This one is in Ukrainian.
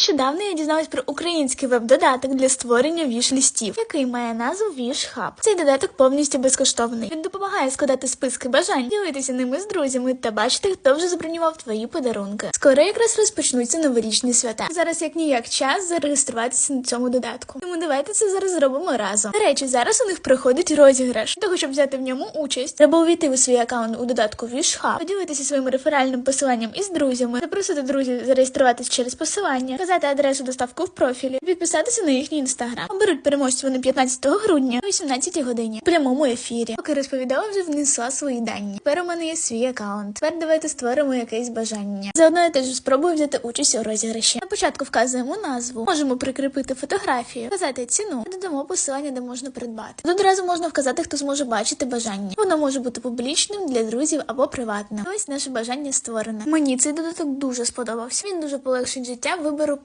Нещодавно я дізналась про український веб-додаток для створення віш-лістів, який має назву Hub. Цей додаток повністю безкоштовний. Він допомагає складати списки бажань, ділитися ними з друзями та бачити, хто вже забронював твої подарунки. Скоро якраз розпочнуться новорічні свята. Зараз як ніяк час зареєструватися на цьому додатку. Тому давайте це зараз зробимо разом. До речі, зараз у них проходить розіграш. Того, щоб взяти в ньому участь, треба увійти у свій аккаунт у додатку Wish Hub, поділитися своїм реферальним посиланням із друзями, запросити друзів зареєструватись через посилання, вказати адресу доставку в профілі, підписатися на їхній інстаграм. Оберуть переможців вони 15 грудня о 18 годині в прямому ефірі. Поки розповідала, вже внесла свої дані. Тепер у мене є свій аккаунт. Тепер давайте створимо якесь бажання. Заодно я теж спробую взяти участь у розіграші. На початку вказуємо назву, можемо прикріпити фотографію, вказати ціну додамо посилання, де можна придбати. Тут одразу можна вказати, хто зможе бачити бажання. Воно може бути публічним для друзів або приватним. Ось наше бажання створене. Мені цей додаток дуже сподобався. Він дуже полегшить життя вибору